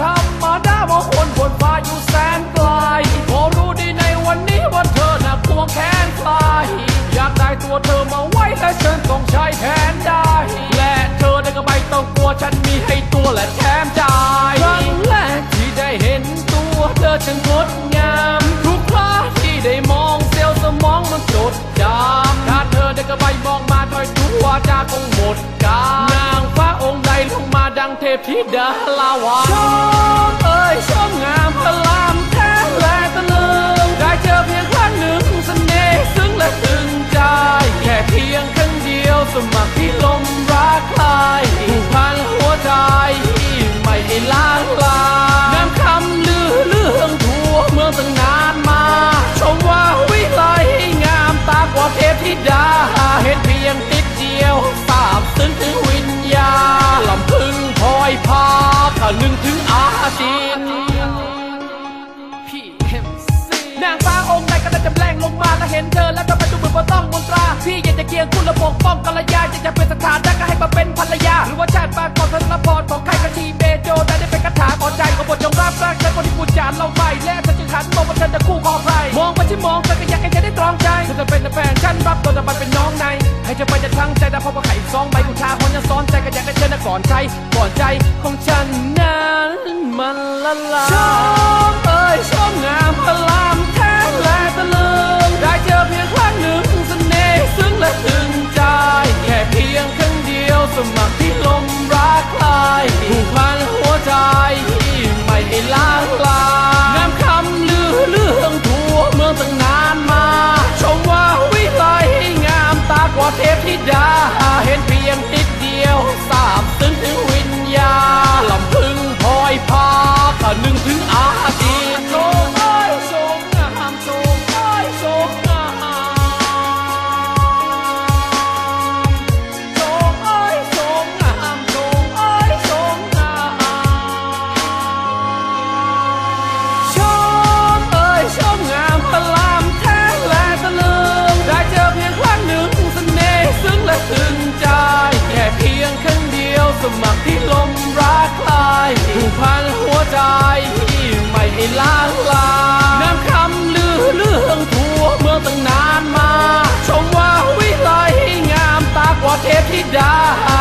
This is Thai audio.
ธรรมดามองคนบนฟ้าอยู่ พธิดาลาวาชอบเอ้ยชอบงามพลามแท้และตะลึงได้เจอเพียงครั้งหนึ่งเสน่ห์ซึ้งและตึงใจ แค่เพียงครั้งเดียวสมัครที่ลมรักใครผูกพันหัวใจ ไม่ให้ล้างลาน้ำคำลือเรื่องทั่วเมืองตั้งนานมา ชมว่าวิไลงามตากว่าเทพธิดาเห็นเพียงติดเดียวทราบซึ้งถึง ถ้านึงถึงอาจินนางฟ้าองค์ใดก็ได้จำแรงลงมาและเห็นเธอแล้วก็มาดูเหมือนว่าต้องมนตรา พี่อยากจะเกียงคุณและปกป้องกัลยาอยากจะเป็นสถานะก็ให้มาเป็นภรรยาหรือว่า จะไปจะทั้งใจแต่พอมาไข่ซองใบกุชาคนยังซ้อนใจก็อยากได้เจอนะก่อนใจก่อนใจของฉันนั้นมันละลาย เทพธิดาเห็นเพียงติดเดียวสาบซึ้งถึงวิญญาลำพึงพลอยพาข้านึง die